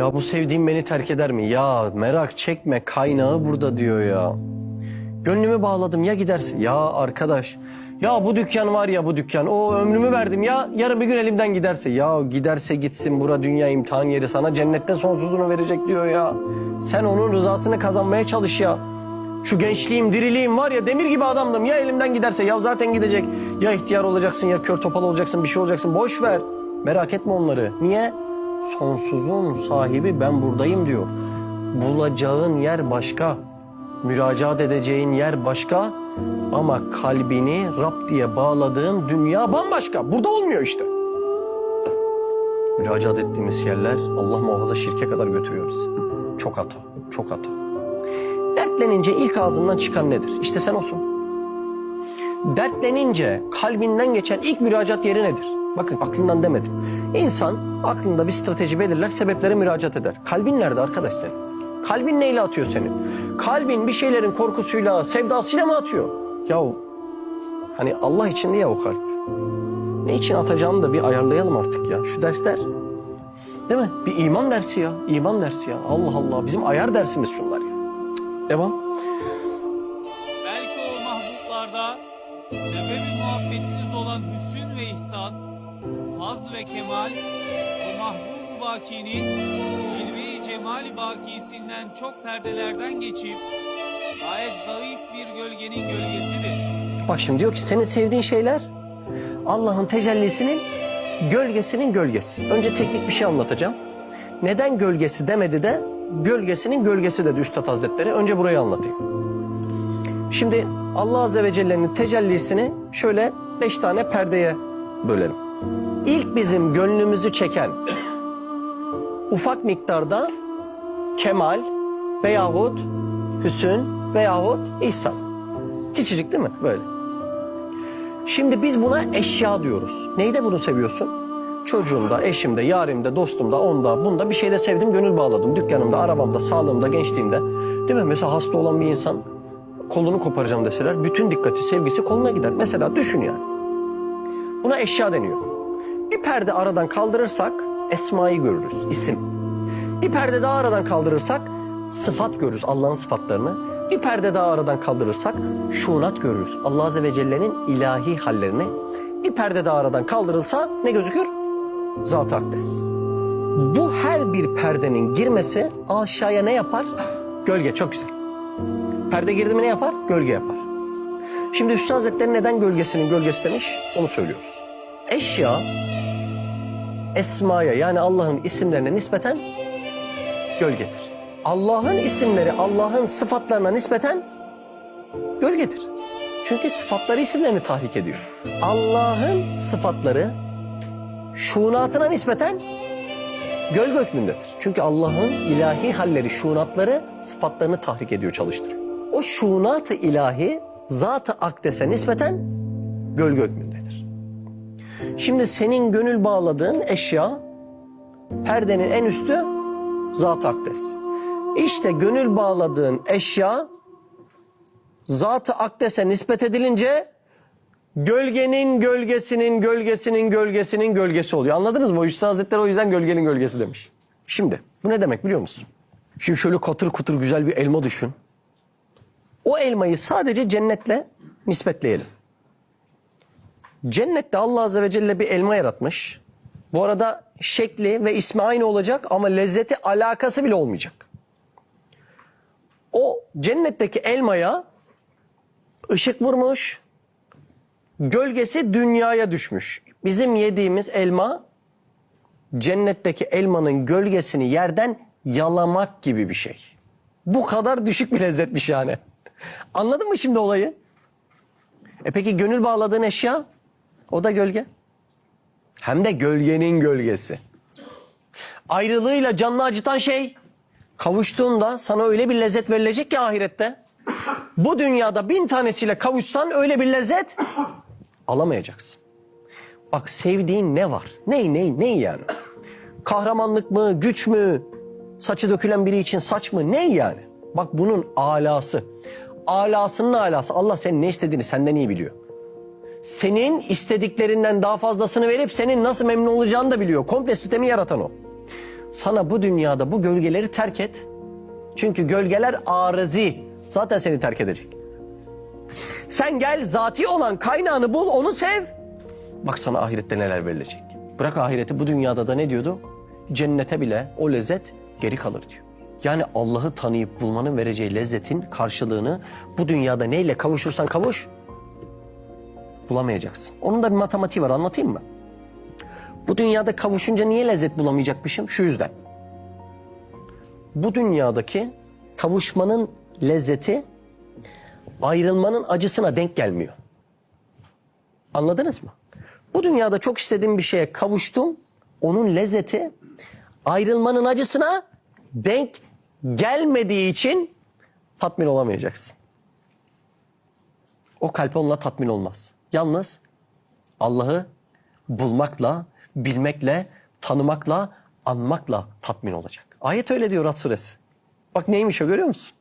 Ya bu sevdiğim beni terk eder mi? Ya merak çekme kaynağı burada diyor ya. Gönlümü bağladım ya gidersin. Ya arkadaş ya bu dükkan var ya bu dükkan. O ömrümü verdim ya yarın bir gün elimden giderse. Ya giderse gitsin bura dünya imtihan yeri. Sana cennette sonsuzunu verecek diyor ya. Sen onun rızasını kazanmaya çalış ya. Şu gençliğim, diriliğim var ya demir gibi adamdım. Ya elimden giderse ya zaten gidecek. Ya ihtiyar olacaksın ya kör topal olacaksın bir şey olacaksın. Boş ver. Merak etme onları. Niye? Sonsuzun sahibi ben buradayım diyor. Bulacağın yer başka. Müracaat edeceğin yer başka. Ama kalbini Rab diye bağladığın dünya bambaşka. Burada olmuyor işte. Müracaat ettiğimiz yerler Allah muhafaza şirke kadar götürüyor bizi. Çok hata, çok hata. Dertlenince ilk ağzından çıkan nedir? İşte sen olsun. Dertlenince kalbinden geçen ilk müracaat yeri nedir? Bakın aklından demedim. İnsan aklında bir strateji belirler, sebeplere müracaat eder. Kalbin nerede arkadaş senin? Kalbin neyle atıyor senin? Kalbin bir şeylerin korkusuyla, sevdasıyla mı atıyor? Yahu hani Allah için niye o kalp? Ne için atacağını da bir ayarlayalım artık ya. Şu dersler. Değil mi? Bir iman dersi ya. İman dersi ya. Allah Allah. Bizim ayar dersimiz şunlar ya. Devam. Belki o mahbublarda sebebi muhabbetiniz olan hüsn ve ihsan, faz ve kemal, o mahbubu bakinin cilve-i cemali bakisinden çok perdelerden geçip gayet zayıf bir gölgenin gölgesidir. Bak şimdi diyor ki senin sevdiğin şeyler Allah'ın tecellisinin gölgesinin gölgesi. Önce teknik bir şey anlatacağım. Neden gölgesi demedi de gölgesinin gölgesi dedi Üstad Hazretleri. Önce burayı anlatayım. Şimdi Allah Azze ve Celle'nin tecellisini şöyle beş tane perdeye bölelim. İlk bizim gönlümüzü çeken ufak miktarda kemal veyahut hüsün veyahut ihsan. Küçücük değil mi? Böyle. Şimdi biz buna eşya diyoruz. Neyde bunu seviyorsun? Çocuğumda, eşimde, yarimde, dostumda, onda, bunda bir şeyde sevdim, gönül bağladım. Dükkanımda, arabamda, sağlığımda, gençliğimde. Değil mi? Mesela hasta olan bir insan kolunu koparacağım deseler bütün dikkati, sevgisi koluna gider. Mesela düşün yani. Buna eşya deniyor. Perde aradan kaldırırsak esmayı görürüz, isim. Bir perde daha aradan kaldırırsak sıfat görürüz, Allah'ın sıfatlarını. Bir perde daha aradan kaldırırsak şunat görürüz, Allah Azze ve Celle'nin ilahi hallerini. Bir perde daha aradan kaldırılsa ne gözükür? Zat-ı Akdes. Bu her bir perdenin girmesi aşağıya ne yapar? Gölge, çok güzel. Perde girdi mi ne yapar? Gölge yapar. Şimdi Üstad Hazretleri neden gölgesinin gölgesi demiş? Onu söylüyoruz. Eşya, esmaya yani Allah'ın isimlerine nispeten gölgedir. Allah'ın isimleri Allah'ın sıfatlarına nispeten gölgedir. Çünkü sıfatları isimlerini tahrik ediyor. Allah'ın sıfatları şunatına nispeten gölge hükmündedir. Çünkü Allah'ın ilahi halleri, şunatları sıfatlarını tahrik ediyor, çalıştırıyor. O şunat-ı ilahi zat-ı akdese nispeten gölge hükmündedir. Şimdi senin gönül bağladığın eşya perdenin en üstü zat-ı akdes. İşte gönül bağladığın eşya zat-ı akdese nispet edilince gölgenin gölgesinin gölgesinin gölgesinin gölgesi oluyor. Anladınız mı? Üstad Hazretleri o yüzden gölgenin gölgesi demiş. Şimdi bu ne demek biliyor musun? Şimdi şöyle katır kutur güzel bir elma düşün. O elmayı sadece cennetle nispetleyelim. Cennette Allah Azze ve Celle bir elma yaratmış. Bu arada şekli ve ismi aynı olacak ama lezzeti alakası bile olmayacak. O cennetteki elmaya ışık vurmuş, gölgesi dünyaya düşmüş. Bizim yediğimiz elma cennetteki elmanın gölgesini yerden yalamak gibi bir şey. Bu kadar düşük bir lezzetmiş yani. Anladın mı şimdi olayı? E peki gönül bağladığın eşya? O da gölge. Hem de gölgenin gölgesi. Ayrılığıyla canını acıtan şey kavuştuğunda sana öyle bir lezzet verilecek ki ahirette. Bu dünyada bin tanesiyle kavuşsan öyle bir lezzet alamayacaksın. Bak sevdiğin ne var? Ney ney ney yani? Kahramanlık mı, güç mü? Saçı dökülen biri için saç mı? Ney yani? Bak bunun alası. Alasının alası. Allah senin ne istediğini senden iyi biliyor. Senin istediklerinden daha fazlasını verip senin nasıl memnun olacağını da biliyor. Komple sistemi yaratan o. Sana bu dünyada bu gölgeleri terk et. Çünkü gölgeler arızi. Zaten seni terk edecek. Sen gel zati olan kaynağını bul onu sev. Bak sana ahirette neler verilecek. Bırak ahireti bu dünyada da ne diyordu? Cennete bile o lezzet geri kalır diyor. Yani Allah'ı tanıyıp bulmanın vereceği lezzetin karşılığını bu dünyada neyle kavuşursan kavuş bulamayacaksın. Onun da bir matematiği var anlatayım mı? Bu dünyada kavuşunca niye lezzet bulamayacakmışım? Şu yüzden. Bu dünyadaki kavuşmanın lezzeti ayrılmanın acısına denk gelmiyor. Anladınız mı? Bu dünyada çok istediğim bir şeye kavuştum. Onun lezzeti ayrılmanın acısına denk gelmediği için tatmin olamayacaksın. O kalp onunla tatmin olmaz. Yalnız Allah'ı bulmakla, bilmekle, tanımakla, anmakla tatmin olacak. Ayet öyle diyor Rad suresi. Bak neymiş o görüyor musun?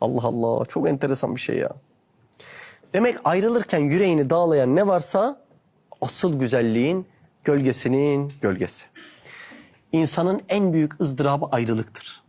Allah Allah çok enteresan bir şey ya. Demek ayrılırken yüreğini dağlayan ne varsa asıl güzelliğin gölgesinin gölgesi. İnsanın en büyük ızdırabı ayrılıktır.